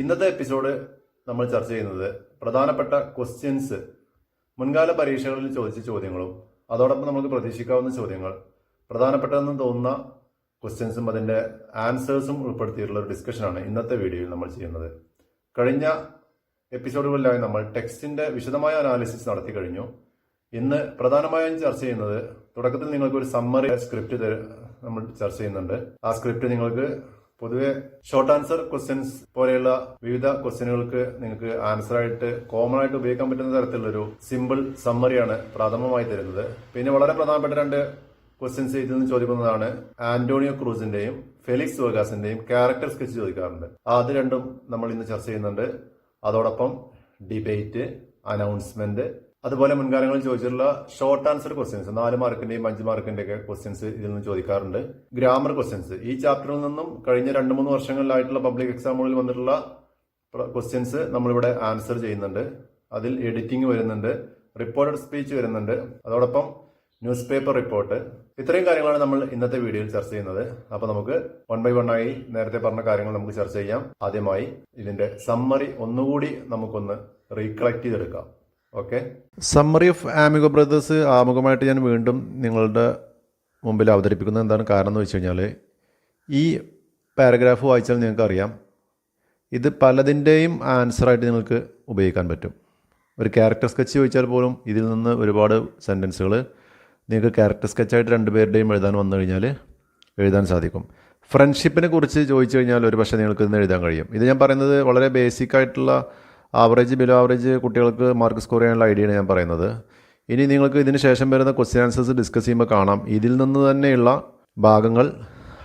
ഇന്നത്തെ എപ്പിസോഡ് നമ്മൾ ചർച്ച ചെയ്യുന്നത് പ്രധാനപ്പെട്ട ക്വസ്റ്റ്യൻസ് മുൻകാല പരീക്ഷകളിൽ ചോദിച്ച ചോദ്യങ്ങളും അതോടൊപ്പം നമുക്ക് പ്രതീക്ഷിക്കാവുന്ന ചോദ്യങ്ങൾ പ്രധാനപ്പെട്ടതെന്ന് തോന്നുന്ന ക്വസ്റ്റ്യൻസും അതിന്റെ ആൻസേഴ്സും ഉൾപ്പെടുത്തിയിട്ടുള്ള ഒരു ഡിസ്കഷനാണ് ഇന്നത്തെ വീഡിയോയിൽ നമ്മൾ ചെയ്യുന്നത്. കഴിഞ്ഞ എപ്പിസോഡുകളിലായി നമ്മൾ ടെക്സ്റ്റിന്റെ വിശദമായ അനാലിസിസ് നടത്തി കഴിഞ്ഞു. ഇന്ന് പ്രധാനമായും ചർച്ച ചെയ്യുന്നത് തുടക്കത്തിൽ നിങ്ങൾക്ക് ഒരു സമ്മറി സ്ക്രിപ്റ്റ് നമ്മൾ ചർച്ച ചെയ്യുന്നുണ്ട്. ആ സ്ക്രിപ്റ്റ് നിങ്ങൾക്ക് പൊതുവെ ഷോർട്ട് ആൻസർ ക്വസ്റ്റ്യൻസ് പോലെയുള്ള വിവിധ ക്വസ്റ്റ്യനുകൾക്ക് നിങ്ങൾക്ക് ആൻസർ ആയിട്ട് കോമൺ ആയിട്ട് ഉപയോഗിക്കാൻ പറ്റുന്ന തരത്തിലുള്ളൊരു സിമ്പിൾ സമ്മറിയാണ് പ്രഥമമായി തരുന്നത്. പിന്നെ വളരെ പ്രധാനപ്പെട്ട രണ്ട് ക്വസ്റ്റ്യൻസ് ഇതിൽ നിന്ന് ചോദിക്കുന്നതാണ്. ആന്റോണിയോ ക്രൂസിന്റെയും ഫെലിക്സ് വേഗാസിന്റെയും ക്യാരക്ടർ സ്കെച്ച് ചോദിക്കാറുണ്ട്. അത് രണ്ടും നമ്മൾ ഇന്ന് ചർച്ച ചെയ്യുന്നുണ്ട്. അതോടൊപ്പം ഡിബേറ്റ് അനൗൺസ്മെന്റ് അതുപോലെ മുൻകാലങ്ങളിൽ ചോദിച്ചിട്ടുള്ള ഷോർട്ട് ആൻസർ ക്വസ്റ്റ്യൻസ് നാല് മാർക്കിന്റെയും അഞ്ച് മാർക്കിന്റെ ഒക്കെ ക്വസ്റ്റ്യൻസ് ഇതിൽ നിന്ന് ചോദിക്കാറുണ്ട്. ഗ്രാമർ ക്വസ്റ്റ്യൻസ് ഈ ചാപ്റ്ററിൽ നിന്നും കഴിഞ്ഞ രണ്ട് മൂന്ന് വർഷങ്ങളിലായിട്ടുള്ള പബ്ലിക് എക്സാമുകളിൽ വന്നിട്ടുള്ള ക്വസ്റ്റ്യൻസ് നമ്മളിവിടെ ആൻസർ ചെയ്യുന്നുണ്ട്. അതിൽ എഡിറ്റിംഗ് വരുന്നുണ്ട് റിപ്പോർട്ടഡ് സ്പീച്ച് വരുന്നുണ്ട്. അതോടൊപ്പം ന്യൂസ് പേപ്പർ റിപ്പോർട്ട് ഇത്രയും കാര്യങ്ങളാണ് നമ്മൾ ഇന്നത്തെ വീഡിയോയിൽ ചർച്ച ചെയ്യുന്നത്. അപ്പൊ നമുക്ക് വൺ ബൈ വൺ ആയി നേരത്തെ പറഞ്ഞ കാര്യങ്ങൾ നമുക്ക് ചർച്ച ചെയ്യാം. ആദ്യമായി ഇതിന്റെ സമ്മറി ഒന്നുകൂടി നമുക്കൊന്ന് റീകളക്ട് ചെയ്തെടുക്കാം. Okay summary of Amigo Brothers ആമുഖമായിട്ട് ഞാൻ വീണ്ടും നിങ്ങളുടെ മുമ്പിൽ അവതരിപ്പിക്കുന്നത് എന്താണ്? കാരണം എന്ന് വെച്ച് കഴിഞ്ഞാൽ ഈ പാരഗ്രാഫ് വായിച്ചാൽ നിങ്ങൾക്കറിയാം ഇത് പലതിന്റെയും ആൻസറായിട്ട് നിങ്ങൾക്ക് ഉപയോഗിക്കാൻ പറ്റും. ഒരു ക്യാരക്ടർ സ്കെച്ച് ചോദിച്ചാൽ പോലും ഇതിൽ നിന്ന് ഒരുപാട് സെന്റൻസുകൾ നിങ്ങൾക്ക് ക്യാരക്ടർ സ്കെച്ചായിട്ട് രണ്ടുപേരുടെയും എഴുതാൻ വന്നു കഴിഞ്ഞാൽ എഴുതാൻ സാധിക്കും. ഫ്രണ്ട്ഷിപ്പിനെ കുറിച്ച് ചോദിച്ചു കഴിഞ്ഞാൽ ഒരു പക്ഷേ നിങ്ങൾക്ക് ഇന്ന് എഴുതാൻ കഴിയും. ഇത് ഞാൻ പറയുന്നത് വളരെ ബേസിക് ആയിട്ടുള്ള ആവറേജ് ബിലോ ആവറേജ് കുട്ടികൾക്ക് മാർക്ക് സ്കോർ ചെയ്യാനുള്ള ഐഡിയയാണ് ഞാൻ പറയുന്നത്. ഇനി നിങ്ങൾക്ക് ഇതിന് ശേഷം വരുന്ന ക്വസ്റ്റ്യൻ ആൻസേഴ്സ് ഡിസ്കസ് ചെയ്യുമ്പോൾ കാണാം. ഇതിൽ നിന്ന് തന്നെയുള്ള ഭാഗങ്ങൾ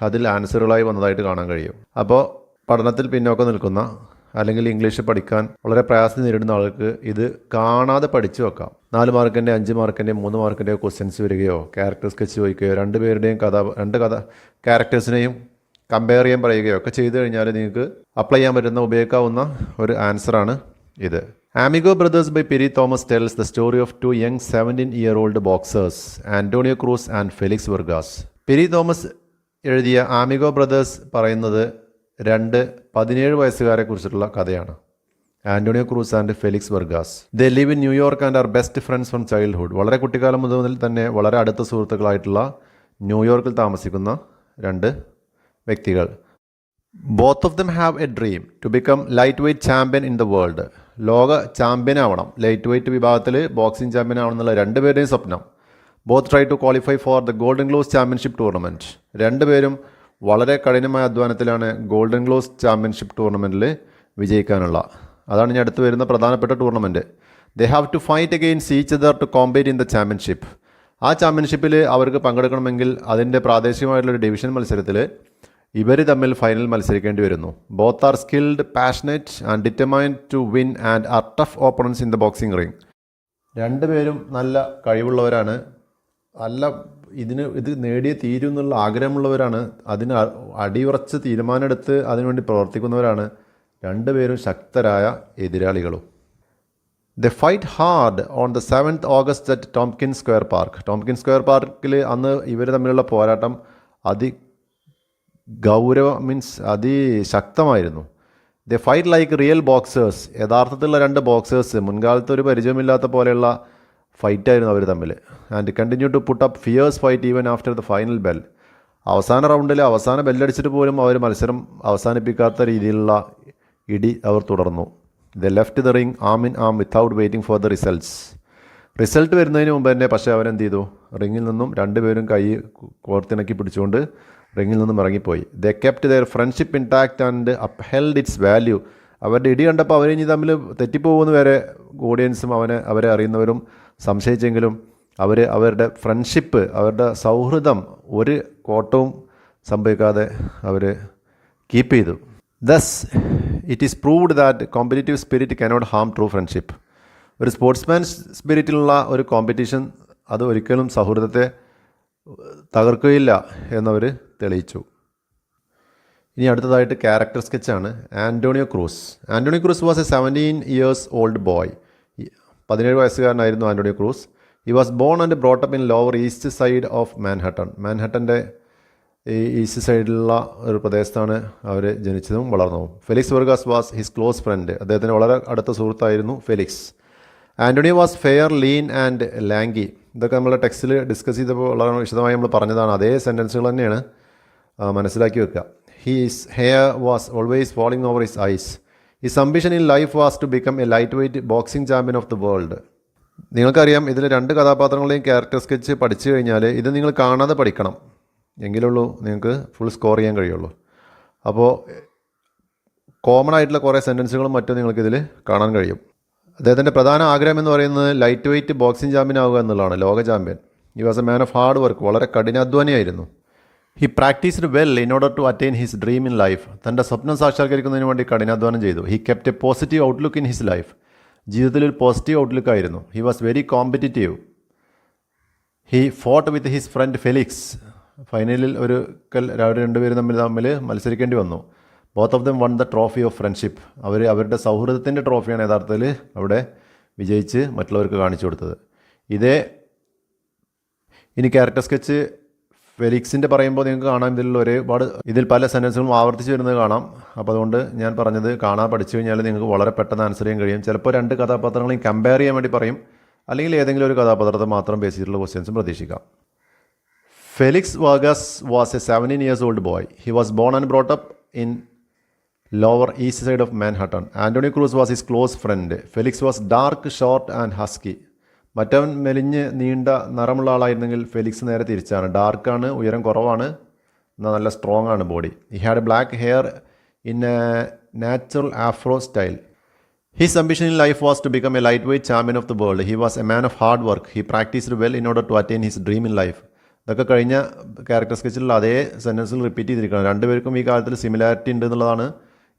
അതിൽ ആൻസറുകളായി വന്നതായിട്ട് കാണാൻ കഴിയും. അപ്പോൾ പഠനത്തിൽ പിന്നോക്കം നിൽക്കുന്ന അല്ലെങ്കിൽ ഇംഗ്ലീഷ് പഠിക്കാൻ വളരെ പ്രയാസം നേരിടുന്ന ആൾക്ക് ഇത് കാണാതെ പഠിച്ചു വെക്കാം. നാല് മാർക്കിന്റെ അഞ്ച് മാർക്കിന്റെ മൂന്ന് മാർക്കിന്റെ ക്വസ്റ്റ്യൻസ് വരികയോ ക്യാരക്ടർ സ്കെച്ച് ചോദിക്കുകയോ രണ്ട് പേരുടെയും കഥ രണ്ട് കഥ ക്യാരക്ടേഴ്സിനെയും കമ്പയർ ചെയ്യാൻ പറയുകയോ ഒക്കെ ചെയ്തു കഴിഞ്ഞാൽ നിങ്ങൾക്ക് അപ്ലൈ ചെയ്യാൻ പറ്റുന്ന ഉപയോഗിക്കാവുന്ന ഒരു ആൻസറാണ് ഇത്. ആമിഗോ brothers by peri Thomas tells the story of to young seventeen year old Boxers Antonio Cruz and Felix വെർഗാസ് peri Thomas എഴുതിയ ആമിഗോ ബ്രദേഴ്സ് പറയുന്നത് രണ്ട് പതിനേഴ് വയസ്സുകാരെ കുറിച്ചിട്ടുള്ള കഥയാണ്. Antonio Cruz and Felix വെർഗാസ് they live in New York and R best friends from childhood വളരെ കുട്ടിക്കാലം മുതൽ തന്നെ വളരെ അടുത്ത സുഹൃത്തുക്കളായിട്ടുള്ള ന്യൂയോർക്കിൽ താമസിക്കുന്ന രണ്ട് വ്യക്തികൾ. Both of them have a dream to become light weight champion in the world ലോക ചാമ്പ്യൻ ആവണം. ലൈറ്റ് വെയ്റ്റ് വിഭാഗത്തിൽ ബോക്സിംഗ് ചാമ്പ്യൻ ആവണം എന്നുള്ള രണ്ടുപേരുടെയും സ്വപ്നം. Both try to qualify for the golden gloves championship tournament രണ്ടുപേരും വളരെ കഠിനമായ അധ്വാനത്തിലാണ് ഗോൾഡൻ ഗ്ലോസ് ചാമ്പ്യൻഷിപ്പ് ടൂർണമെന്റിൽ വിജയിക്കാനുള്ള. അതാണ് ഇനി അടുത്ത് വരുന്ന പ്രധാനപ്പെട്ട tournament they have to fight against each other to compete in the championship ആ ചാമ്പ്യൻഷിപ്പിൽ അവർക്ക് പങ്കെടുക്കണമെങ്കിൽ അതിന്റെ പ്രാദേശികമായിട്ടുള്ള ഒരു ഡിവിഷൻ മത്സരത്തിൽ ഇവർ തമ്മിൽ ഫൈനൽ മത്സരിക്കേണ്ടി വരുന്നു. Both are skilled passionate and determined to win and are tough opponents in the boxing ring രണ്ടുപേരും നല്ല കഴിവുള്ളവരാണ്. നല്ല ഇതിന് ഇത് നേടിയേ തീരും എന്നുള്ള ആഗ്രഹമുള്ളവരാണ്. അതിന് അടിയുറച്ച് തീരുമാനമെടുത്ത് അതിനുവേണ്ടി പ്രവർത്തിക്കുന്നവരാണ്. രണ്ടുപേരും ശക്തരായ എതിരാളികളും. They fight hard on the seventh August at Tompkins square park Tompkins square പാർക്കിൽ അന്ന് ഇവർ തമ്മിലുള്ള പോരാട്ടം അതി ഗൗരവ means അതിശക്തമായിരുന്നു they fight like real boxers യഥാർത്ഥത്തിലുള്ള രണ്ട് ബോക്സേഴ്സ് മുൻകാലത്ത് ഒരു പരിചയമില്ലാത്ത പോലെയുള്ള ഫൈറ്റായിരുന്നു അവർ തമ്മിൽ. And continue to put up fierce fight even after the final bell അവസാന റൗണ്ടിൽ അവസാന ബെല്ലടിച്ചിട്ട് പോലും അവർ മത്സരം അവസാനിപ്പിക്കാത്ത രീതിയിലുള്ള ഇടി അവർ തുടർന്നു. They left the ring arm in arm without waiting for the results result വരുന്നതിന് മുമ്പ് തന്നെ പക്ഷേ അവരെന്ത് ചെയ്തു? റിങ്ങിൽ നിന്നും രണ്ടുപേരും കൈ കോർത്തിണക്കി പിടിച്ചുകൊണ്ട് റിങ്ങിൽ നിന്നും ഇറങ്ങിപ്പോയി. They kept their friendship intact and upheld its value അവരുടെ ഇടി കണ്ടപ്പോൾ അവരിനി തമ്മിൽ തെറ്റിപ്പോകുമെന്ന് വരെ ഓഡിയൻസും അവനെ അവരെ അറിയുന്നവരും സംശയിച്ചെങ്കിലും അവർ അവരുടെ ഫ്രണ്ട്ഷിപ്പ് അവരുടെ സൗഹൃദം ഒരു കോട്ടവും സംഭവിക്കാതെ അവർ കീപ്പ് ചെയ്തു. Thus it is proved that competitive spirit cannot harm true friendship ഒരു സ്പോർട്സ്മാൻ സ്പിരിറ്റിലുള്ള ഒരു കോമ്പറ്റീഷൻ അത് ഒരിക്കലും സൗഹൃദത്തെ തകർക്കുകയില്ല എന്നവർ തെളിയിച്ചു. ഇനി അടുത്തതായിട്ട് character സ്കെച്ചാണ് Antonio Cruz Antonio Cruz was a seventeen years old boy പതിനേഴ് വയസ്സുകാരനായിരുന്നു Antonio Cruz he was born and brought up in lower east side of Manhattan മാൻഹട്ടന്റെ ഈ ഈസ്റ്റ് സൈഡിലുള്ള ഒരു പ്രദേശത്താണ് അവർ ജനിച്ചതും വളർന്നതും. Felix Vargas was his close friend അദ്ദേഹത്തിന് വളരെ അടുത്ത സുഹൃത്തായിരുന്നു Felix Antony was fair lean and lanky ഇതൊക്കെ നമ്മൾ ടെക്സ്റ്റിൽ ഡിസ്കസ് ചെയ്തപ്പോൾ വളരെ വിശദമായി നമ്മൾ പറഞ്ഞതാണ്. അതേ സെന്റൻസുകൾ തന്നെയാണ്. മനസ്സിലാക്കി വെക്കുക his hair was always falling over his eyes his ambition in life was to become a light weight boxing champion of the world നിങ്ങൾക്കറിയാം ഇതിൽ രണ്ട് കഥാപാത്രങ്ങളെയും ക്യാരക്ടർ സ്കെച്ച് പഠിച്ചു കഴിഞ്ഞാൽ ഇത് നിങ്ങൾ കാണാതെ പഠിക്കണം. എങ്കിലുള്ളൂ നിങ്ങൾക്ക് ഫുൾ സ്കോർ ചെയ്യാൻ കഴിയുള്ളൂ. അപ്പോൾ കോമൺ ആയിട്ടുള്ള കുറേ സെന്റൻസുകളും മറ്റും നിങ്ങൾക്കിതിൽ കാണാൻ കഴിയും. അദ്ദേഹത്തിന്റെ പ്രധാന ആഗ്രഹം എന്ന് പറയുന്നത് ലൈറ്റ് വെയ്റ്റ് ബോക്സിംഗ് ചാമ്പ്യൻ ആവുക എന്നുള്ളതാണ് ലോക champion he was a man of hard work വളരെ കഠിനാധ്വാനിയായിരുന്നു. He practised well in order to attain his dream in life തന്റെ സ്വപ്നം സാക്ഷാത്കരിക്കുന്നതിന് വേണ്ടി കഠിനാധ്വാനം ചെയ്തു. He kept a positive outlook in his life ജീവിതത്തിൽ ഒരു പോസിറ്റീവ് ഔട്ട്ലുക്ക് ആയിരുന്നു. He was very competitive he fought with his friend Felix ഫൈനലിൽ ഒരു കൽ അവർ രണ്ടുപേരും തമ്മിൽ തമ്മിൽ മത്സരിക്കേണ്ടി വന്നു. Both of them won the trophy of friendship അവർ അവരുടെ സൗഹൃദത്തിന്റെ ട്രോഫിയാണ് യഥാർത്ഥത്തിൽ അവിടെ വിജയിച്ച് മറ്റുള്ളവർക്ക് കാണിച്ചു കൊടുത്തത്. ഇതേ ഇനി ക്യാരക്ടർ സ്കെച്ച് ഫെലിക്സിന്റെ പറയുമ്പോൾ നിങ്ങൾക്ക് കാണാം ഇതിൽ ഒരുപാട് ഇതിൽ പല സെന്റൻസുകളും ആവർത്തിച്ച് വരുന്നത് കാണാം. അപ്പോൾ അതുകൊണ്ട് ഞാൻ പറഞ്ഞത് കാണാൻ പഠിച്ചു കഴിഞ്ഞാൽ നിങ്ങൾക്ക് വളരെ പെട്ടെന്ന് ആൻസർ ചെയ്യാൻ കഴിയും. ചിലപ്പോൾ രണ്ട് കഥാപാത്രങ്ങളെയും കമ്പയർ ചെയ്യാൻ വേണ്ടി പറയും. അല്ലെങ്കിൽ ഏതെങ്കിലും ഒരു കഥാപാത്രത്തെ മാത്രം ബേസ് ചെയ്തിട്ടുള്ള ക്വസ്റ്റ്യൻസും പ്രതീക്ഷിക്കാം. Felix Vargas was a seventeen years old boy he was born and brought up in lower east side of Manhattan Antony Cruz was his close friend Felix was dark short and husky മറ്റവൻ മെലിഞ്ഞ് നീണ്ട നിറമുള്ള ആളായിരുന്നെങ്കിൽ Felix നേരെ തിരിച്ചാണ്. ഡാർക്കാണ് ഉയരം കുറവാണ്. എന്നാൽ നല്ല സ്ട്രോങ് ആണ് body he had black hair in a natural afro style his in life was to become a light weight champion of the world he was a man of hard work he practised well in order to attend his dream in life ഇതൊക്കെ കഴിഞ്ഞ character സ്കെച്ചിലുള്ള അതേ സെന്റൻസിൽ repeat ചെയ്തിരിക്കണം രണ്ടുപേർക്കും ഈ കാലത്തിൽ similarity ഉണ്ട് എന്നുള്ളതാണ്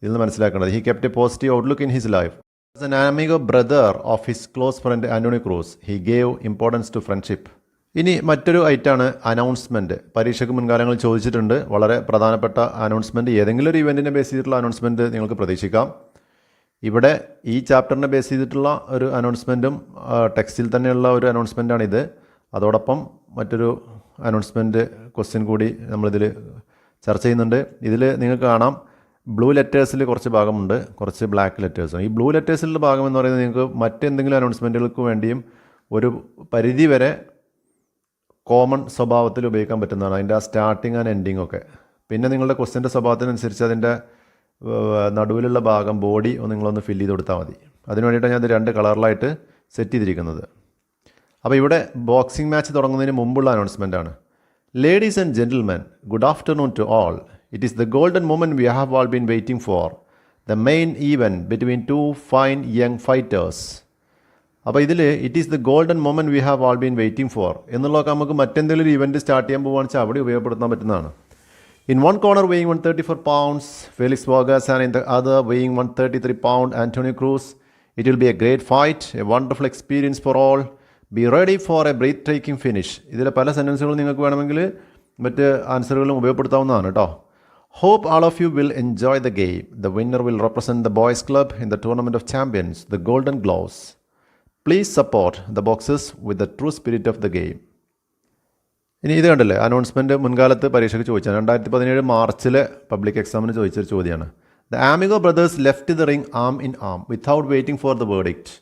ഇതിൽ നിന്ന് മനസ്സിലാക്കേണ്ടത് he kept a positive outlook in his life as an amigo brother of his close friend Anthony Cruz he gave importance to friendship ഇനി മറ്റൊരു ഐറ്റാണ് അനൗൺസ്മെന്റ് പരീക്ഷയ്ക്ക് മുൻകാലങ്ങളിൽ ചോദിച്ചിട്ടുണ്ട്. വളരെ പ്രധാനപ്പെട്ട അനൗൺസ്മെന്റ് ഏതെങ്കിലും ഒരു ഇവന്റിനെ ബേസ് ചെയ്തിട്ടുള്ള അനൗൺസ്മെന്റ് നിങ്ങൾക്ക് പ്രതീക്ഷിക്കാം. ഇവിടെ ഈ ചാപ്റ്ററിനെ ബേസ് ചെയ്തിട്ടുള്ള ഒരു അനൗൺസ്മെന്റും ടെക്സ്റ്റിൽ തന്നെയുള്ള ഒരു അനൗൺസ്മെന്റാണ് ഇത് അതോടൊപ്പം മറ്റൊരു അനൗൺസ്മെന്റ് ക്വസ്റ്റ്യൻ കൂടി നമ്മളിതിൽ ചർച്ച ചെയ്യുന്നുണ്ട്. ഇതിൽ നിങ്ങൾക്ക് കാണാം. ബ്ലൂ ലെറ്റേഴ്സിൽ കുറച്ച് ഭാഗമുണ്ട് കുറച്ച് ബ്ലാക്ക് ലെറ്റേഴ്സും ഈ ബ്ലൂ ലെറ്റേഴ്സിലുള്ള ഭാഗം എന്ന് പറയുന്നത് നിങ്ങൾക്ക് മറ്റെന്തെങ്കിലും അനൗൺസ്മെന്റുകൾക്ക് വേണ്ടിയും ഒരു പരിധി വരെ കോമൺ സ്വഭാവത്തിൽ ഉപയോഗിക്കാൻ പറ്റുന്നതാണ്. അതിന്റെ ആ സ്റ്റാർട്ടിങ് ആൻഡ് എൻഡിങ് ഒക്കെ. പിന്നെ നിങ്ങളുടെ ക്വസ്റ്റ്യന്റെ സ്വഭാവത്തിനനുസരിച്ച് അതിന്റെ നടുവിലുള്ള ഭാഗം ബോഡി നിങ്ങളൊന്ന് ഫില്ല് ചെയ്ത് കൊടുത്താൽ മതി. അതിന് വേണ്ടിയിട്ടാണ് ഞാൻ രണ്ട് കളറിലായിട്ട് സെറ്റ് ചെയ്തിരിക്കുന്നത്. അപ്പോൾ ഇവിടെ ബോക്സിംഗ് മാച്ച് തുടങ്ങുന്നതിന് മുമ്പുള്ള അനൗൺസ്മെന്റ് ആണ്. Ladies and gentlemen good afternoon to all it is the golden moment we have all been waiting for the main event between two fine young fighters അപ്പോൾ ഇതിൽ it is the golden moment we have all been waiting for എന്നുള്ളതൊക്കെ നമുക്ക് മറ്റെന്തെങ്കിലും ഒരു event start ചെയ്യാൻ പോകുകയാണെന്ന് വെച്ചാൽ അവിടെ ഉപയോഗപ്പെടുത്താൻ പറ്റുന്നതാണ്. In one corner weighing one thirty four pounds Felix Vargas and in the other weighing one thirty three pound Antony Cruz it will be a great fight a wonderful experience for all be ready for a breathtaking finish ഇതിലെ പല സെന്റൻസുകളും നിങ്ങൾക്ക് വേണമെങ്കിൽ മറ്റ് ആൻസറുകളും ഉപയോഗപ്പെടുത്താവുന്നതാണ് കേട്ടോ. Hope all of you will enjoy the game. The winner will represent the boys' club in the Tournament of Champions, the Golden Gloves. Please support the boxers with the true spirit of the game ഇനി ഇത് കണ്ടല്ലേ? Announcement മുൻകാലത്ത് പരീക്ഷയ്ക്ക് ചോദിച്ചാണ് രണ്ടായിരത്തി പതിനേഴ് മാർച്ചിലെ public എക്സാമിന് ചോദിച്ചൊരു ചോദ്യമാണ് the Amigo Brothers left the ring arm in arm without waiting for the verdict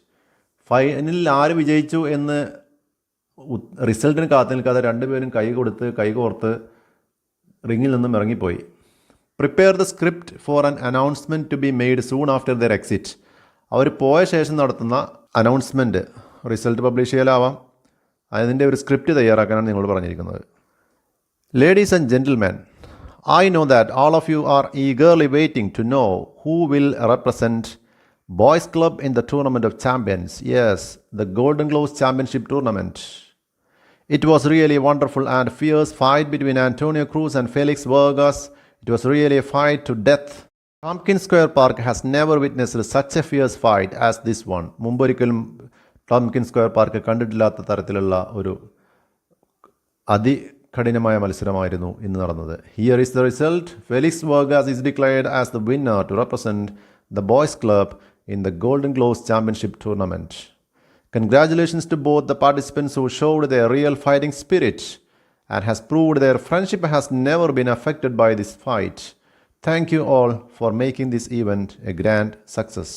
ഫൈനലിൽ ആര് വിജയിച്ചു എന്ന് റിസൾട്ടിന് കാത്തു നിൽക്കാതെ രണ്ടുപേരും കൈ കൊടുത്ത് കൈ കോർത്ത് റിങ്ങിൽ നിന്നും ഇറങ്ങിപ്പോയി. Prepare the script for an announcement to be made soon after their exit അവർ പോയ ശേഷം നടത്തുന്ന അനൗൺസ്മെന്റ് റിസൾട്ട് പബ്ലിഷ് ചെയ്യലാവാം. അതിന്റെ ഒരു സ്ക്രിപ്റ്റ് തയ്യാറാക്കാനാണ് നിങ്ങൾ പറഞ്ഞിരിക്കുന്നത്. Ladies and gentleman I know that all of you are eagerly waiting to know who will represent boys club in the tournament of champions yes the golden gloves championship tournament it was really wonderful and fierce fight between Antonio Cruz and Felix Vargas. It was really a fight to death. Tompkins Square Park has never witnessed such a fierce fight as this one. മുമ്പൊരിക്കലും Tompkins square park കണ്ടിട്ടില്ലാത്ത തരത്തിലുള്ള ഒരു അതികഠിനമായ മത്സരമായിരുന്നു ഇന്ന് നടന്നത് here is the result Felix Vargas is declared as the winner to represent the boys club in the golden gloves championship tournament Congratulations to both the participants who showed their real fighting spirit and has proved their friendship has never been affected by this fight. Thank you all for making this event a grand success.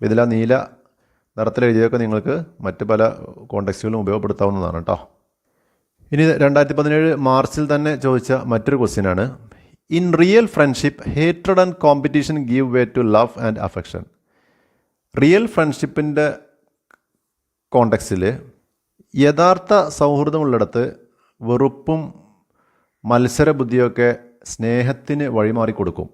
ഇതിൽ നീല നിറത്തിൽ എഴുതിയൊക്കെ നിങ്ങൾക്ക് മറ്റ് പല കോണ്ടെക്സ്റ്റുകളും ഉപയോഗപ്പെടുത്താവുന്നതാണ് കേട്ടോ ഇനി രണ്ടായിരത്തി പതിനേഴ് മാർച്ചിൽ തന്നെ ചോദിച്ച മറ്റൊരു ക്വസ്റ്റ്യനാണ് in real friendship hated and competition give way to love and affection real ഫ്രണ്ട്ഷിപ്പിന്റെ കോണ്ടെക്സ്റ്റിൽ യഥാർത്ഥ സൗഹൃദമുള്ളിടത്ത് വെറുപ്പും മത്സരബുദ്ധിയൊക്കെ സ്നേഹത്തിന് വഴിമാറി കൊടുക്കും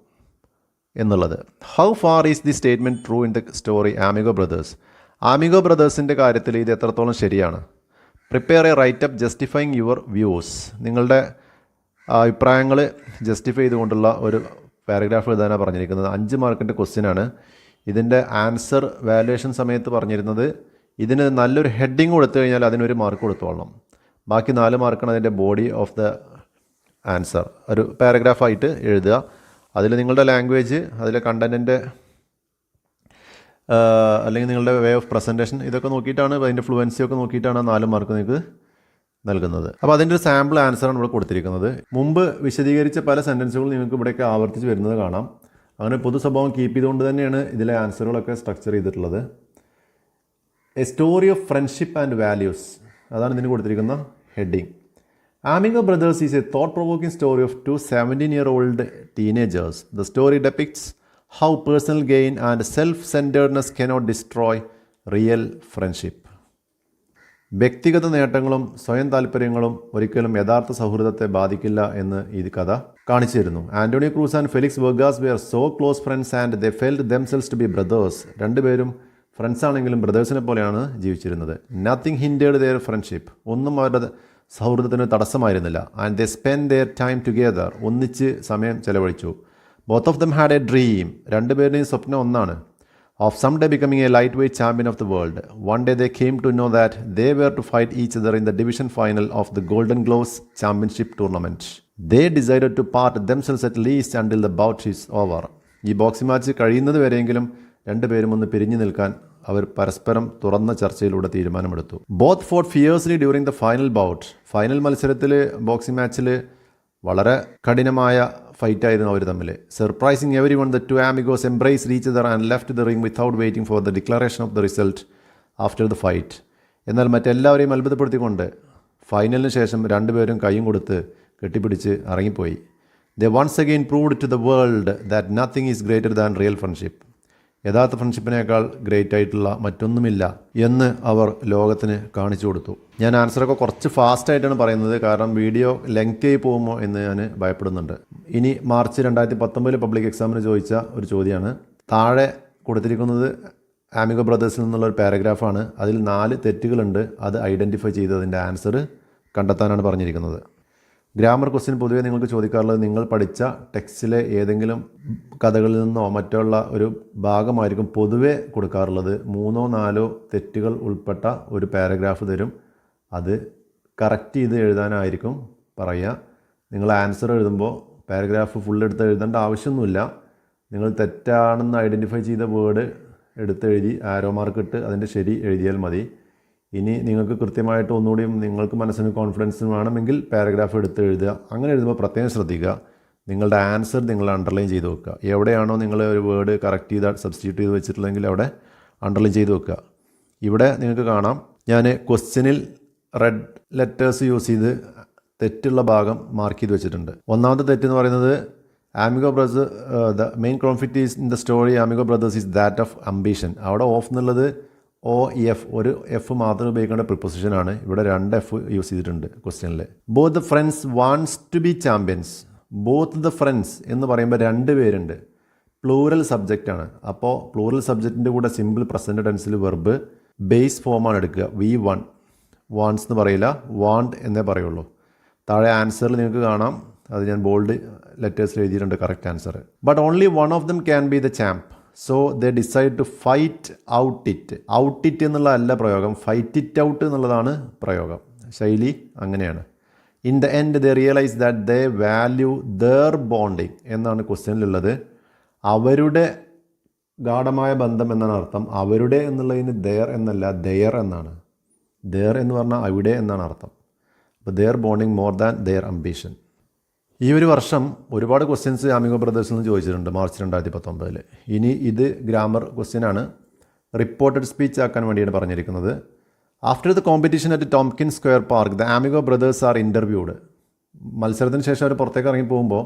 എന്നുള്ളത്. How far is the statement true in the story Amigo Brothers Amigo ബ്രദേഴ്സിന്റെ കാര്യത്തിൽ ഇത് എത്രത്തോളം ശരിയാണ്? Prepare a write up justifying your views നിങ്ങളുടെ അഭിപ്രായങ്ങൾ ജസ്റ്റിഫൈ ചെയ്തുകൊണ്ടുള്ള ഒരു പാരഗ്രാഫ് എഴുതാനാണ് പറഞ്ഞിരിക്കുന്നത്. അഞ്ച് മാർക്കിന്റെ ക്വസ്റ്റ്യനാണ് ഇതിന്റെ ആൻസർ വാലുവേഷൻ സമയത്ത് പറഞ്ഞിരുന്നത്. ഇതിന് നല്ലൊരു ഹെഡിങ് കൊടുത്തു കഴിഞ്ഞാൽ അതിനൊരു മാർക്ക് കൊടുത്തോളണം. ബാക്കി നാല് മാർക്കാണ് അതിന്റെ ബോഡി ഓഫ് ദ ആൻസർ. ഒരു പാരഗ്രാഫായിട്ട് എഴുതുക. അതിൽ നിങ്ങളുടെ ലാംഗ്വേജ് അതിലെ കണ്ടന്റിന്റെ അല്ലെങ്കിൽ നിങ്ങളുടെ വേ ഓഫ് പ്രസന്റേഷൻ ഇതൊക്കെ നോക്കിയിട്ടാണ് അതിന്റെ ഫ്ലുവൻസി ഒക്കെ നോക്കിയിട്ടാണ് നാല് മാർക്ക് നിങ്ങൾക്ക് നൽകുന്നത്. അപ്പോൾ അതിന്റെ ഒരു സാമ്പിൾ ആൻസറാണ് ഇവിടെ കൊടുത്തിരിക്കുന്നത്. മുമ്പ് വിശദീകരിച്ച പല സെന്റൻസുകളും നിങ്ങൾക്ക് ഇവിടെയൊക്കെ ആവർത്തിച്ച് വരുന്നത് കാണാം. അങ്ങനെ പൊതു സ്വഭാവം കീപ്പ് ചെയ്തുകൊണ്ട് തന്നെയാണ് ഇതിലെ ആൻസറുകളൊക്കെ സ്ട്രക്ചർ ചെയ്തിട്ടുള്ളത്. A story of friendship and values അതാണ് ഇതിന് കൊടുത്തിരിക്കുന്ന heading Amigo Brothers is a thought provoking story of two seventeen year old teenagers the story depicts how personal gain and self centredness cannot destroy real friendship വ്യക്തിഗത നേട്ടങ്ങളും സ്വയം താല്പര്യങ്ങളും ഒരിക്കലും യഥാർത്ഥ സൗഹൃദത്തെ ബാധിക്കില്ല എന്ന് ഈ കഥ കാണിച്ചു തരുന്നു Antony Cruz and Felix Vargas were so close friends and they felt themselves to be brothers രണ്ടുപേരും ഫ്രണ്ട്സ് ആണെങ്കിലും ബ്രദേഴ്സിനെ പോലെയാണ് ജീവിച്ചിരുന്നത്. നത്തിങ് ഹിൻഡേഡ് ദെയർ ഫ്രണ്ട്ഷിപ്പ് ഒന്നും അവരുടെ സൗഹൃദത്തിന് തടസ്സമായിരുന്നില്ല. And they spend their time together ഒന്നിച്ച് സമയം ചെലവഴിച്ചു. Both of them had a dream രണ്ടുപേരുടെയും സ്വപ്നം ഒന്നാണ്. Of some day becoming a light weight champion of the world one day they came to know that they were to fight each other in the division final of the golden gloves championship tournament they decide to part themselves at least until the bout is over ഈ boxing match കഴിയുന്നത് വരെയെങ്കിലും രണ്ടുപേരും ഒന്ന് പിരിഞ്ഞു നിൽക്കാൻ അവർ പരസ്പരം തുറന്ന ചർച്ചയിലൂടെ തീരുമാനമെടുത്തു. Both fought fiercely during the final bout final മത്സരത്തിൽ ബോക്സിംഗ് മാച്ചിൽ വളരെ കഠിനമായ ഫൈറ്റ് ആയിരുന്നു അവർ തമ്മിൽ surprising everyone the two amigos embrace each other and left the ring without waiting for the declaration of the result after the fight എന്നാൽ മറ്റെല്ലാവരെയും അത്ഭുതപ്പെടുത്തിക്കൊണ്ട് ഫൈനലിന് ശേഷം രണ്ടുപേരും കൈയും കൊടുത്ത് കെട്ടിപ്പിടിച്ച് ഇറങ്ങിപ്പോയി. The once again proved to the world that nothing is greater than real friendship യഥാർത്ഥ ഫ്രണ്ട്ഷിപ്പിനേക്കാൾ ഗ്രേറ്റ് ആയിട്ടുള്ള മറ്റൊന്നുമില്ല എന്ന് അവർ ലോകത്തിന് കാണിച്ചു കൊടുത്തു. ഞാൻ ആൻസറൊക്കെ കുറച്ച് ഫാസ്റ്റ് ആയിട്ടാണ് പറയുന്നത്. കാരണം വീഡിയോ ലെങ്ത് ആയി പോകുമോ എന്ന് ഞാൻ ഭയപ്പെടുന്നുണ്ട്. ഇനി മാർച്ച് രണ്ടായിരത്തി പത്തൊമ്പതിൽ പബ്ലിക് എക്സാമിന് ചോദിച്ച ഒരു ചോദ്യമാണ്. താഴെ കൊടുത്തിരിക്കുന്നത് ആമിഗോ ബ്രദേഴ്സിൽ നിന്നുള്ള ഒരു പാരഗ്രാഫാണ് അതിൽ നാല് തെറ്റുകളുണ്ട്. അത് ഐഡന്റിഫൈ ചെയ്തതിന്റെ ആൻസർ കണ്ടെത്താനാണ് പറഞ്ഞിരിക്കുന്നത്. ഗ്രാമർ ക്വസ്റ്റ്യൻ പൊതുവേ നിങ്ങൾക്ക് ചോദിക്കാറുള്ളത് നിങ്ങൾ പഠിച്ച ടെക്സ്റ്റിലെ ഏതെങ്കിലും കഥകളിൽ നിന്നോ മറ്റുള്ള ഒരു ഭാഗമായിരിക്കും പൊതുവേ കൊടുക്കാറുള്ളത്. മൂന്നോ നാലോ തെറ്റുകൾ ഉൾപ്പെട്ട ഒരു പാരഗ്രാഫ് തരും. അത് കറക്റ്റ് ചെയ്ത് എഴുതാനായിരിക്കും പറയുക. നിങ്ങൾ ആൻസർ എഴുതുമ്പോൾ പാരഗ്രാഫ് ഫുൾ എടുത്ത് എഴുതേണ്ട ആവശ്യമൊന്നുമില്ല. നിങ്ങൾ തെറ്റാണെന്ന് ഐഡന്റിഫൈ ചെയ്ത വേർഡ് എടുത്തെഴുതി ആരോ മാർക്ക് ഇട്ട് അതിന്റെ ശരി എഴുതിയാൽ മതി. ഇനി നിങ്ങൾക്ക് കൃത്യമായിട്ട് ഒന്നുകൂടിയും നിങ്ങൾക്ക് മനസ്സിന് കോൺഫിഡൻസ് വേണമെങ്കിൽ പാരഗ്രാഫ് എടുത്ത് എഴുതുക. അങ്ങനെ എഴുതുമ്പോൾ പ്രത്യേകം ശ്രദ്ധിക്കുക. നിങ്ങളുടെ ആൻസർ നിങ്ങൾ അണ്ടർലൈൻ ചെയ്ത് വെക്കുക. എവിടെയാണോ നിങ്ങൾ ഒരു വേർഡ് കറക്റ്റ് ചെയ്ത് സബ്സ്റ്റിറ്റ്യൂട്ട് ചെയ്ത് വെച്ചിട്ടുള്ളെങ്കിൽ അവിടെ അണ്ടർലൈൻ ചെയ്ത് വെക്കുക. ഇവിടെ നിങ്ങൾക്ക് കാണാം. ഞാൻ ക്വസ്റ്റ്യനിൽ റെഡ് ലെറ്റേഴ്സ് യൂസ് ചെയ്ത് തെറ്റുള്ള ഭാഗം മാർക്ക് ചെയ്ത് വെച്ചിട്ടുണ്ട്. ഒന്നാമത്തെ തെറ്റെന്ന് പറയുന്നത് Amigo Brothers the main conflict is in the story Amigo Brothers is that of ambition അവിടെ ഓഫ് എന്നുള്ളത് ഒ എഫ് ഒരു എഫ് മാത്രം ഉപയോഗിക്കേണ്ട പ്രിപ്പൊസിഷനാണ് ഇവിടെ രണ്ട് എഫ് യൂസ് ചെയ്തിട്ടുണ്ട് ക്വസ്റ്റ്യനിൽ both the friends wants to be champions both the friends എന്ന് പറയുമ്പോൾ രണ്ട് പേരുണ്ട്. പ്ലൂറൽ സബ്ജക്റ്റ് ആണ്. അപ്പോൾ പ്ലൂറൽ സബ്ജക്റ്റിന്റെ കൂടെ സിമ്പിൾ പ്രസന്റ് ടെൻസിൽ വെർബ് ബേസ് ഫോമാണ് എടുക്കുക. വി വൺ വാൺസ് എന്ന് പറയില്ല. വാണ്ട് എന്നേ പറയുള്ളൂ. താഴെ ആൻസറിൽ നിങ്ങൾക്ക് കാണാം. അത് ഞാൻ ബോൾഡ് ലെറ്റേഴ്സിൽ എഴുതിയിട്ടുണ്ട്. Correct answer but only one of them can be the champ so the decide to fight out it out it എന്നുള്ളതല്ല പ്രയോഗം. ഫൈറ്റ് ഇറ്റ് ഔട്ട് എന്നുള്ളതാണ് പ്രയോഗം. ശൈലി അങ്ങനെയാണ്. In the end the realise that they value their bonding എന്നാണ് ക്വസ്റ്റ്യനിലുള്ളത് അവരുടെ ഗാഠമായ ബന്ധം എന്നാണ് അർത്ഥം. അവരുടെ എന്നുള്ളതിന് ദയർ എന്നല്ല ദയർ എന്നാണ്. ദയർ എന്ന് പറഞ്ഞാൽ അവിടെ എന്നാണ് അർത്ഥം. അപ്പോൾ their bonding more than their ambition ഈ ഒരു വർഷം ഒരുപാട് ക്വസ്റ്റ്യൻസ് ആമിഗോ ബ്രദേഴ്സിൽ നിന്ന് ചോദിച്ചിട്ടുണ്ട് മാർച്ച് രണ്ടായിരത്തി പത്തൊമ്പതിൽ ഇനി ഇത് ഗ്രാമർ ക്വസ്റ്റ്യനാണ് റിപ്പോർട്ടഡ് സ്പീച്ച് ആക്കാൻ വേണ്ടിയാണ് പറഞ്ഞിരിക്കുന്നത്. After the competition at Tompkin Square Park the Amigo Brothers are interviewed മത്സരത്തിന് ശേഷം അവർ പുറത്തേക്ക് ഇറങ്ങി പോകുമ്പോൾ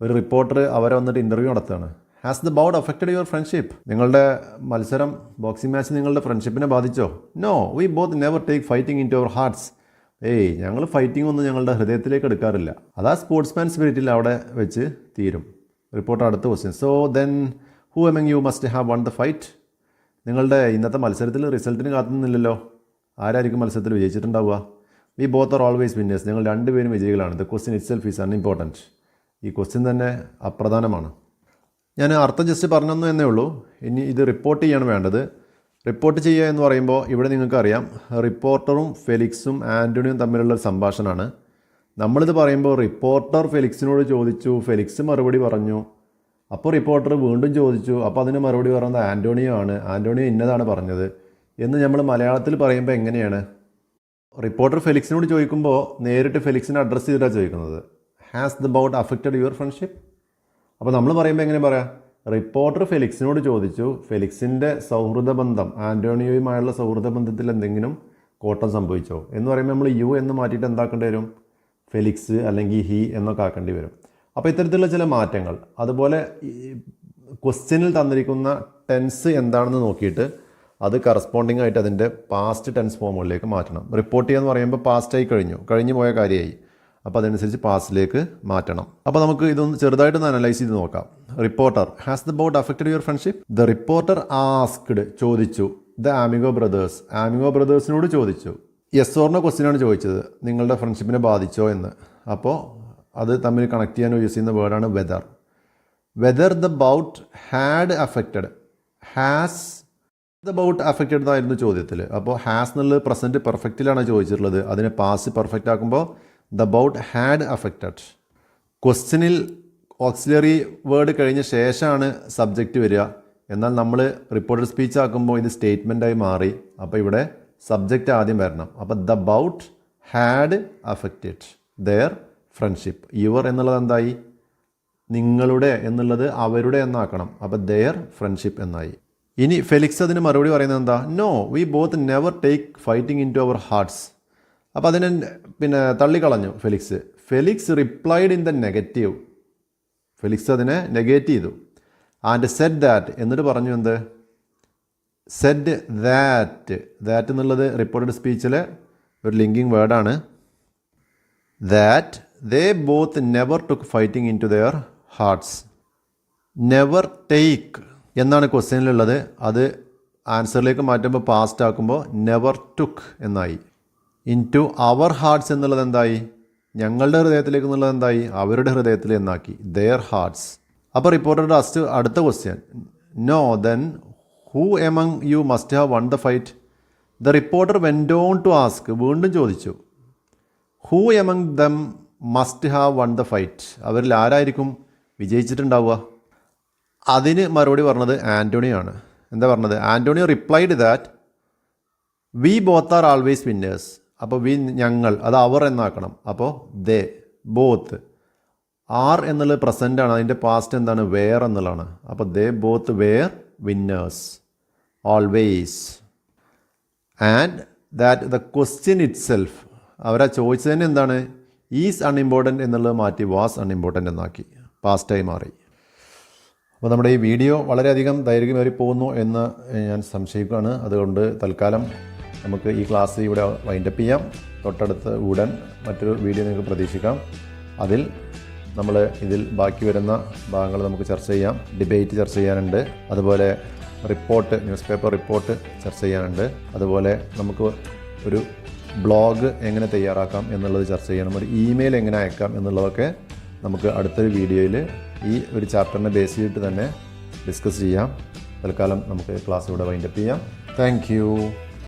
ഒരു റിപ്പോർട്ടർ അവരെ വന്നിട്ട് ഇന്റർവ്യൂ നടത്തുകയാണ്. Has the bout affected your friendship നിങ്ങളുടെ മത്സരം ബോക്സിംഗ് മാച്ച് നിങ്ങളുടെ ഫ്രണ്ട്ഷിപ്പിനെ ബാധിച്ചോ? No we both never take fighting into our hearts ഏയ് ഞങ്ങൾ ഫൈറ്റിംഗ് ഒന്നും ഞങ്ങളുടെ ഹൃദയത്തിലേക്ക് എടുക്കാറില്ല. അതാ സ്പോർട്സ്മാൻ സ്പിരിറ്റിൽ അവിടെ വെച്ച് തീരും. റിപ്പോർട്ട് അടുത്ത question so then who among you must have won the fight നിങ്ങളുടെ ഇന്നത്തെ മത്സരത്തിൽ റിസൾട്ടിന് കാത്തുന്നില്ലല്ലോ ആരായിരിക്കും മത്സരത്തിൽ വിജയിച്ചിട്ടുണ്ടാവുക? We both are always winners ഞങ്ങൾ രണ്ടുപേരും വിജയികളാണ്. The question itself is unimportant ഈ ക്വസ്റ്റ്യൻ തന്നെ അപ്രധാനമാണ്. ഞാൻ അർത്ഥം ജസ്റ്റ് പറഞ്ഞു എന്നേ ഉള്ളൂ. ഇനി ഇത് റിപ്പോർട്ട് ചെയ്യാണ് വേണ്ടത്. റിപ്പോർട്ട് ചെയ്യുക എന്ന് പറയുമ്പോൾ ഇവിടെ നിങ്ങൾക്കറിയാം റിപ്പോർട്ടറും ഫെലിക്സും ആന്റണിയും തമ്മിലുള്ള ഒരു സംഭാഷണമാണ്. നമ്മളിത് പറയുമ്പോൾ റിപ്പോർട്ടർ ഫെലിക്സിനോട് ചോദിച്ചു ഫെലിക്സ് മറുപടി പറഞ്ഞു. അപ്പോൾ റിപ്പോർട്ടർ വീണ്ടും ചോദിച്ചു അപ്പോൾ അതിന് മറുപടി പറയുന്നത് ആന്റോണിയോ ആണ് ആന്റോണിയോ ഇന്നതാണ് പറഞ്ഞത് എന്ന് നമ്മൾ മലയാളത്തിൽ പറയുമ്പോൾ എങ്ങനെയാണ്? റിപ്പോർട്ടർ ഫെലിക്സിനോട് ചോദിക്കുമ്പോൾ നേരിട്ട് ഫെലിക്സിനെ അഡ്രസ്സ് ചെയ്തിട്ടാണ് ചോദിക്കുന്നത്. Has the bout affected your friendship അപ്പോൾ നമ്മൾ പറയുമ്പോൾ എങ്ങനെ പറയാം? റിപ്പോർട്ടർ ഫെലിക്സിനോട് ചോദിച്ചു ഫെലിക്സിന്റെ സൗഹൃദ ബന്ധം ആന്റോണിയോയുമായുള്ള സൗഹൃദ ബന്ധത്തിൽ എന്തെങ്കിലും കോട്ടം സംഭവിച്ചോ? എന്ന് പറയുമ്പോൾ നമ്മൾ യു എന്ന് മാറ്റിയിട്ട് എന്താക്കേണ്ടി വരും? ഫെലിക്സ് അല്ലെങ്കിൽ ഹി എന്നൊക്കെ ആക്കേണ്ടി വരും. അപ്പോൾ ഇത്തരത്തിലുള്ള ചില മാറ്റങ്ങൾ അതുപോലെ ക്വസ്റ്റ്യനിൽ തന്നിരിക്കുന്ന ടെൻസ് എന്താണെന്ന് നോക്കിയിട്ട് അത് കറസ്പോണ്ടിങ് ആയിട്ട് അതിന്റെ പാസ്റ്റ് ടെൻസ് ഫോമുകളിലേക്ക് മാറ്റണം. റിപ്പോർട്ട് ചെയ്യുക എന്ന് പറയുമ്പോൾ പാസ്റ്റായി കഴിഞ്ഞു കഴിഞ്ഞു പോയ കാര്യമായി. അപ്പോൾ അതനുസരിച്ച് പാസിലേക്ക് മാറ്റണം. അപ്പോൾ നമുക്ക് ഇതൊന്ന് ചെറുതായിട്ടൊന്ന് അനലൈസ് ചെയ്ത് നോക്കാം. Reporter has the bout affected your friendship the reporter asked ചോദിച്ചു. ദ ആമിഗോ ബ്രദേഴ്സ് ആമിഗോ ബ്രദേഴ്സിനോട് ചോദിച്ചു. യെസ് ഓർണ ക്വസ്റ്റ്യനാണ് ചോദിച്ചത്. നിങ്ങളുടെ ഫ്രണ്ട്ഷിപ്പിനെ ബാധിച്ചോ എന്ന്. അപ്പോൾ അത് തമ്മിൽ കണക്ട് ചെയ്യാൻ യൂസ് ചെയ്യുന്ന വേർഡാണ് whether whether the bout had affected has the bout affected എന്നായിരുന്നു ചോദ്യത്തിൽ അപ്പോൾ ഹാസ് എന്നുള്ളത് പ്രസന്റ് പെർഫെക്റ്റിലാണ് ചോദിച്ചിട്ടുള്ളത്. അതിനെ പാസ് പെർഫെക്റ്റ് ആക്കുമ്പോൾ ദ ബൗട്ട് ഹാഡ് അഫക്റ്റഡ് ക്വസ്റ്റ്യനിൽ ഓക്സിലറി വേർഡ് കഴിഞ്ഞ ശേഷമാണ് സബ്ജക്റ്റ് വരിക. എന്നാൽ നമ്മൾ റിപ്പോർട്ടഡ് സ്പീച്ച് ആക്കുമ്പോൾ ഇത് സ്റ്റേറ്റ്മെന്റായി മാറി. അപ്പോൾ ഇവിടെ സബ്ജക്റ്റ് ആദ്യം വരണം. അപ്പോൾ the bout had affected their friendship your എന്നുള്ളത് എന്തായി? നിങ്ങളുടെ എന്നുള്ളത് അവരുടെ എന്നാക്കണം. അപ്പോൾ ദെയർ ഫ്രണ്ട്ഷിപ്പ് എന്നായി. ഇനി ഫെലിക്സ് അതിന് മറുപടി പറയുന്നത് എന്താ? No we both never take fighting into our hearts അപ്പോൾ അതിനെ പിന്നെ തള്ളിക്കളഞ്ഞു Felix. Felix replied in the negative Felix അതിനെ നെഗേറ്റ് ചെയ്തു. ആൻഡ് സെറ്റ് ദാറ്റ് എന്നിട്ട് പറഞ്ഞു എന്ത്? സെറ്റ് ദാറ്റ് ദാറ്റ് എന്നുള്ളത് റിപ്പോർട്ടഡ് സ്പീച്ചിലെ ഒരു ലിങ്കിങ് വേർഡാണ് that they both never took fighting into their hearts never take എന്നാണ് ക്വസ്റ്റ്യനിലുള്ളത് അത് ആൻസറിലേക്ക് മാറ്റുമ്പോൾ പാസ്റ്റ് ആക്കുമ്പോൾ നെവർ ടുക്ക് എന്നായി. ഇൻ ടു അവർ ഹാർട്ട്സ് എന്നുള്ളത് എന്തായി? ഞങ്ങളുടെ ഹൃദയത്തിലേക്ക് എന്നുള്ളത് എന്തായി? അവരുടെ ഹൃദയത്തിൽ എന്നാക്കി. ദെയർ ഹാർട്ട്സ് അപ്പോൾ റിപ്പോർട്ടറുടെ അസ്റ്റ് അടുത്ത question no then who among you must have won the fight the reporter went on to ask വീണ്ടും ചോദിച്ചു. Who among them must have won the fight അവരിൽ ആരായിരിക്കും വിജയിച്ചിട്ടുണ്ടാവുക? അതിന് മറുപടി പറഞ്ഞത് ആന്റോണിയാണ് എന്താ പറഞ്ഞത്? Antonio replied that we both are always winners അപ്പോൾ വി ഞങ്ങൾ അത് അവർ എന്നാക്കണം. അപ്പോൾ ദേ ബോത്ത്. ആർ എന്നുള്ളത് പ്രസന്റ് ആണ് അതിന്റെ പാസ്റ്റ് എന്താണ്? വെയർ എന്നുള്ളതാണ്. അപ്പോൾ they both were winners always and that the question itself അവരാ ചോദിച്ചതിന് എന്താണ്? ഈസ് അൺഇമ്പോർട്ടന്റ് എന്നുള്ളത് മാറ്റി വാസ് അൺഇമ്പോർട്ടന്റ് എന്നാക്കി. പാസ്റ്റായി മാറി. അപ്പോൾ നമ്മുടെ ഈ വീഡിയോ വളരെയധികം ദൈർഘ്യമേറി പോകുന്നു എന്ന് ഞാൻ സംശയിക്കുകയാണ്. അതുകൊണ്ട് തൽക്കാലം നമുക്ക് ഈ ക്ലാസ് ഇവിടെ വൈൻഡപ്പ് ചെയ്യാം. തൊട്ടടുത്ത് ഉടൻ മറ്റൊരു വീഡിയോ നിങ്ങൾക്ക് പ്രതീക്ഷിക്കാം. അതിൽ നമ്മൾ ഇതിൽ ബാക്കി വരുന്ന ഭാഗങ്ങൾ നമുക്ക് ചർച്ച ചെയ്യാം. ഡിബേറ്റ് ചർച്ച ചെയ്യാനുണ്ട്. അതുപോലെ റിപ്പോർട്ട് ന്യൂസ് പേപ്പർ റിപ്പോർട്ട് ചർച്ച ചെയ്യാനുണ്ട്. അതുപോലെ നമുക്ക് ഒരു ബ്ലോഗ് എങ്ങനെ തയ്യാറാക്കാം എന്നുള്ളത് ചർച്ച ചെയ്യണം. ഒരു ഇമെയിൽ എങ്ങനെ അയക്കാം എന്നുള്ളതൊക്കെ നമുക്ക് അടുത്തൊരു വീഡിയോയിൽ ഈ ഒരു ചാപ്റ്ററിനെ ബേസ് ചെയ്തിട്ട് തന്നെ ഡിസ്കസ് ചെയ്യാം. തൽക്കാലം നമുക്ക് ക്ലാസ് ഇവിടെ വൈൻഡപ്പ് ചെയ്യാം. താങ്ക്